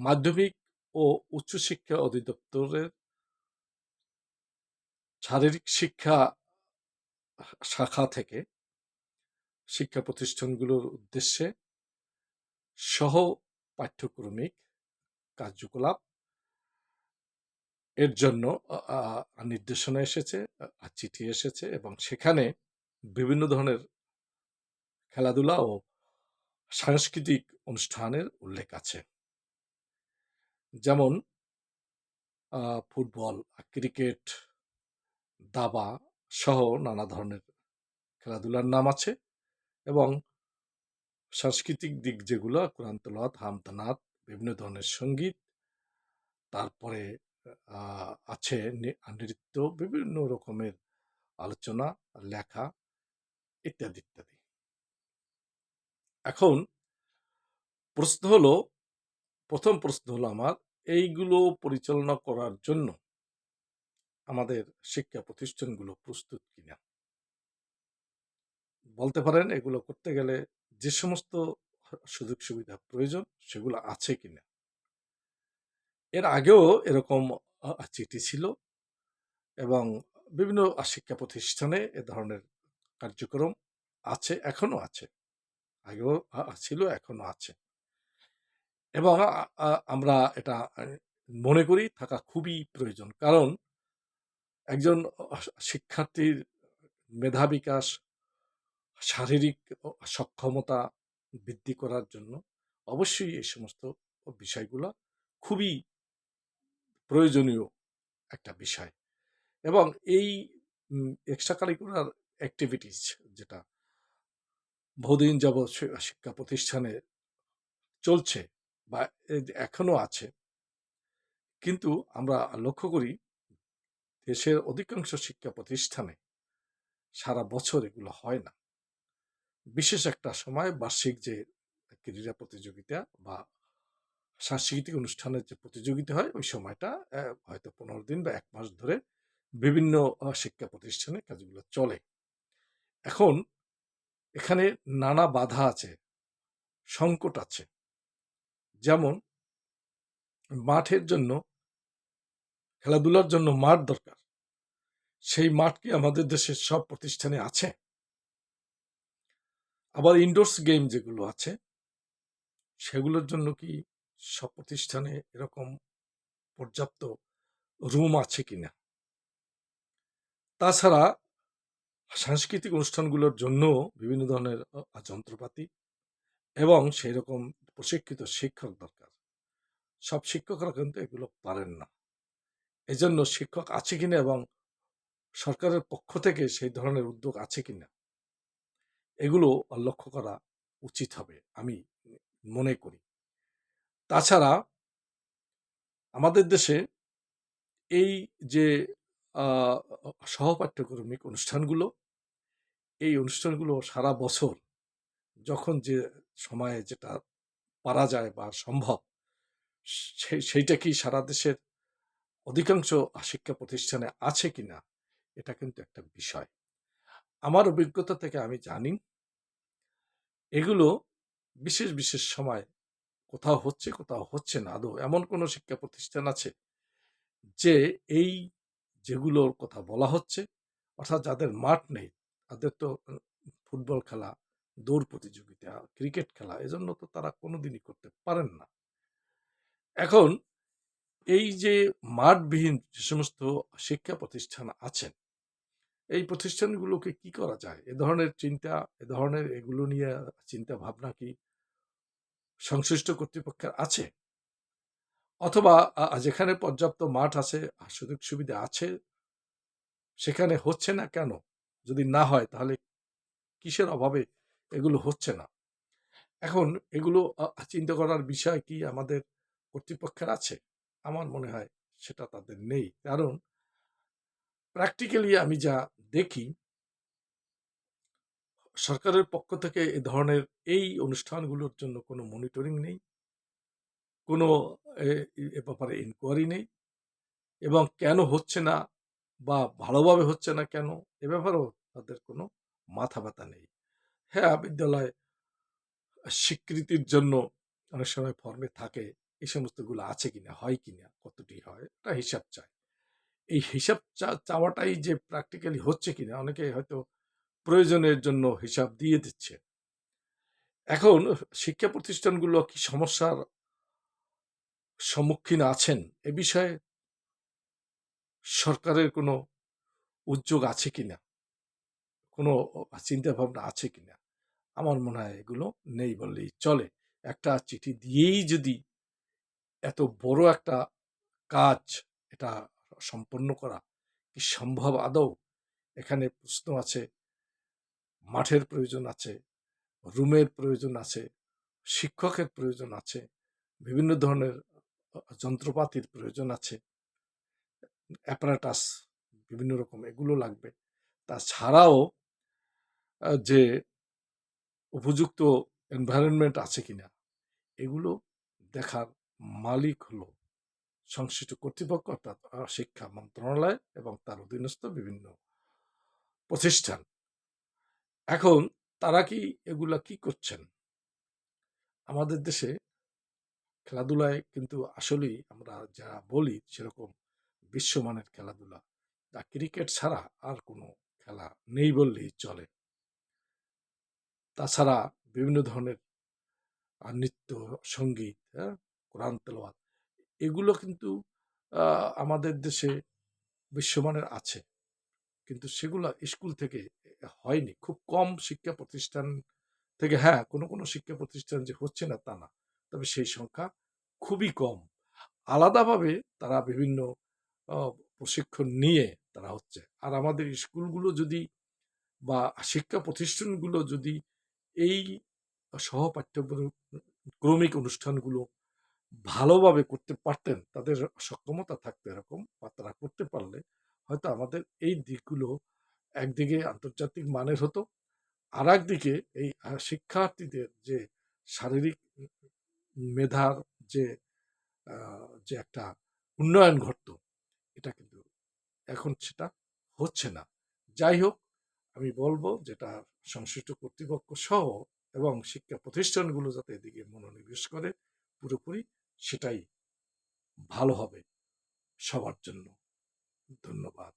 মাধ্যমিক ও উচ্চশিক্ষা অধিদপ্তরের শারীরিক শিক্ষা শাখা থেকে শিক্ষা প্রতিষ্ঠানগুলোর উদ্দেশ্যে সহ পাঠ্যক্রমিক কার্যকলাপ এর জন্য নির্দেশনা এসেছে চিঠি এসেছে এবং সেখানে বিভিন্ন ধরনের খেলাধুলা ও সাংস্কৃতিক অনুষ্ঠানের উল্লেখ আছে। যেমন ফুটবল ক্রিকেট, দাবা সহ নানা ধরনের খেলাধুলার নাম আছে এবং সাংস্কৃতিক দিক যেগুলো, কোরআন হামদানাত বিভিন্ন ধরনের সংগীত, তারপরে আছে নৃত্য, বিভিন্ন রকমের আলোচনা, লেখা ইত্যাদি ইত্যাদি। এখন প্রশ্ন হলো প্রথম প্রশ্ন হলো আমার, এইগুলো পরিচালনা করার জন্য আমাদের শিক্ষা প্রতিষ্ঠানগুলো প্রস্তুত কিনা? বলতে পারেন এগুলো করতে গেলে যে সমস্ত সুযোগ সুবিধা প্রয়োজন সেগুলো আছে কিনা? এর আগেও এরকম চিঠি ছিল এবং বিভিন্ন শিক্ষা প্রতিষ্ঠানে এ ধরনের কার্যক্রম আছে এখনও আছে। আগেও ছিল এখনও আছে। এবং আমরা এটা মনে করি থাকা খুবই প্রয়োজন। কারণ একজন শিক্ষার্থীর মেধা বিকাশ, শারীরিক সক্ষমতা বৃদ্ধি করার জন্য অবশ্যই এই সমস্ত বিষয়গুলো খুবই প্রয়োজনীয় একটা বিষয়। এবং এই এক্সট্রা কারিকুলার অ্যাক্টিভিটিস যেটা বহুদিন যাবৎ শিক্ষা প্রতিষ্ঠানে চলছে বা এ- এখনও আছে। কিন্তু আমরা লক্ষ্য করি, দেশের অধিকাংশ শিক্ষা প্রতিষ্ঠানে সারা বছর এগুলো হয় না। বিশেষ একটা সময় বার্ষিক যে ক্রীড়া প্রতিযোগিতা বা সাংস্কৃতিক অনুষ্ঠানের যে প্রতিযোগিতা হয়, ওই সময়টা হয়তো পনেরো দিন বা এক মাস ধরে বিভিন্ন শিক্ষা প্রতিষ্ঠানে কাজগুলো চলে। এখন এখানে নানা বাধা আছে, সংকট আছে। যেমন মাঠের জন্য, খেলাধুলার জন্য মাঠ দরকার। সেই মাঠ কি আমাদের দেশের সব প্রতিষ্ঠানে আছে? আবার ইনডোরস গেম যেগুলো আছে, সেগুলোর জন্য কি সব প্রতিষ্ঠানে এরকম পর্যাপ্ত রুম আছে কিনা? তাছাড়া সাংস্কৃতিক অনুষ্ঠানগুলোর জন্য বিভিন্ন ধরনের যন্ত্রপাতি এবং সেই রকম প্রশিক্ষিত শিক্ষক দরকার। সব শিক্ষকরা কিন্তু এগুলো পারেন না। এজন্য শিক্ষক আছে কিনা এবং সরকারের পক্ষ থেকে সেই ধরনের উদ্যোগ আছে কিনা, এগুলো লক্ষ্য করা উচিত হবে আমি মনে করি। তাছাড়া আমাদের দেশে এই যে সহপাঠ্যক্রমিক অনুষ্ঠানগুলো, এই অনুষ্ঠানগুলো সারা বছর যখন যে সময়ে যেটা পারা যায় বা সম্ভব। সেই সেইটা কি সারা দেশের অধিকাংশ শিক্ষা প্রতিষ্ঠানে আছে কি না? এটা কিন্তু একটা বিষয়। আমার অভিজ্ঞতা থেকে আমি জানি, এগুলো বিশেষ বিশেষ সময় কোথাও হচ্ছে কোথাও হচ্ছে না। আদৌ এমন কোনো শিক্ষা প্রতিষ্ঠান আছে যে এই যেগুলোর কথা বলা হচ্ছে, অর্থাৎ যাদের মাঠ নেই, তাদের তো ফুটবল খেলা দৌড় প্রতিযোগিতা, ক্রিকেট খেলা, এজন্য তো তারা কোনোদিনই করতে পারেন না। এখন এই যে মাঠবিহীন যে সমস্ত শিক্ষা প্রতিষ্ঠান আছেন, এই প্রতিষ্ঠানগুলোকে কি করা যায়? এ ধরনের চিন্তা, এ ধরনের এগুলো নিয়ে চিন্তা ভাবনা কি সংশ্লিষ্ট কর্তৃপক্ষের আছে? অথবা যেখানে পর্যাপ্ত মাঠ আছে সুযোগ সুবিধা আছে, সেখানে হচ্ছে না কেন? যদি না হয়, তাহলে কিসের অভাবে এগুলো হচ্ছে না। এখন এগুলো চিন্তা করার বিষয় কি আমাদের কর্তৃপক্ষের আছে? আমার মনে হয় সেটা তাদের নেই। কারণ প্র্যাকটিক্যালি আমি যা দেখি সরকারের পক্ষ থেকে এ ধরনের এই অনুষ্ঠানগুলোর জন্য কোনো মনিটরিং নেই। কোনো এ- ব্যাপারে ইনকোয়ারি নেই। এবং কেন হচ্ছে না বা ভালোভাবে হচ্ছে না কেন এ ব্যাপারেও তাদের কোনো মাথা ব্যথা নেই। হ্যাঁ বিদ্যালয় স্বীকৃতির জন্য অনেক সময় ফর্মে থাকে। এই সমস্তগুলো আছে কিনা, হয় কিনা, কতটি হয়, একটা হিসাব চায় এই হিসাব চাওয়াটাই যে প্র্যাকটিক্যালি হচ্ছে কিনা, অনেকে হয়তো প্রয়োজনের জন্য হিসাব দিয়ে দিচ্ছে। এখন শিক্ষা প্রতিষ্ঠানগুলো কি সমস্যার সম্মুখীন আছেন? এ বিষয়ে সরকারের কোনো উদ্যোগ আছে কিনা? কোনো চিন্তা ভাবনা আছে কিনা? আমার মনে হয় এগুলো নেই বললেই চলে। একটা চিঠি দিয়েই যদি এত বড় একটা কাজ এটা সম্পন্ন করা কি সম্ভব আদৌ? এখানে প্রশ্ন আছে, মাঠের প্রয়োজন আছে, রুমের প্রয়োজন আছে, শিক্ষকের প্রয়োজন আছে, বিভিন্ন ধরনের যন্ত্রপাতির প্রয়োজন আছে অ্যাপারাটাস বিভিন্ন রকম এগুলো লাগবে। তাছাড়াও যে উপযুক্ত এনভায়রনমেন্ট আছে কিনা, এগুলো দেখার মালিক হলো সংশ্লিষ্ট কর্তৃপক্ষ অর্থাৎ শিক্ষা মন্ত্রণালয় এবং তার অধীনস্থ বিভিন্ন প্রতিষ্ঠান। এখন তারা কি এগুলা কি করছেন? আমাদের দেশে খেলাধুলায় কিন্তু আসলেই আমরা যা বলি সেরকম বিশ্বমানের খেলাধুলা, যা ক্রিকেট ছাড়া আর কোনো খেলা নেই বললেই চলে। তাছাড়া বিভিন্ন ধরনের নৃত্য, সংগীত হ্যাঁ? কোরআন তেলাওয়াত, এগুলো কিন্তু আমাদের দেশে বিশ্বমানের আছে। কিন্তু সেগুলো স্কুল থেকে হয়নি। খুব কম শিক্ষা প্রতিষ্ঠান থেকে হ্যাঁ কোনো কোনো শিক্ষা প্রতিষ্ঠান যে হচ্ছে না তা না। তবে সেই সংখ্যা খুবই কম। আলাদাভাবে তারা বিভিন্ন প্রশিক্ষণ নিয়ে তারা হচ্ছে। আর আমাদের স্কুলগুলো যদি বা শিক্ষা প্রতিষ্ঠানগুলো যদি এই সহপাঠ্যক্রমিক অনুষ্ঠানগুলো ভালোভাবে করতে পারতেন, তাদের সক্ষমতা থাকতো এরকম, বা তারা করতে পারলে হয়তো আমাদের এই দিকগুলো একদিকে আন্তর্জাতিক মানের হতো আর একদিকে এই শিক্ষার্থীদের যে শারীরিক মেধার যে যে একটা উন্নয়ন ঘটতো, এটা কিন্তু এখন সেটা হচ্ছে না। যাই হোক আমি বলব যেটা সংশ্লিষ্ট কর্তৃপক্ষ সহ এবং শিক্ষা প্রতিষ্ঠানগুলো যাতে এদিকে মনোনিবেশ করে পুরোপুরি, সেটাই ভালো হবে সবার জন্য। ধন্যবাদ।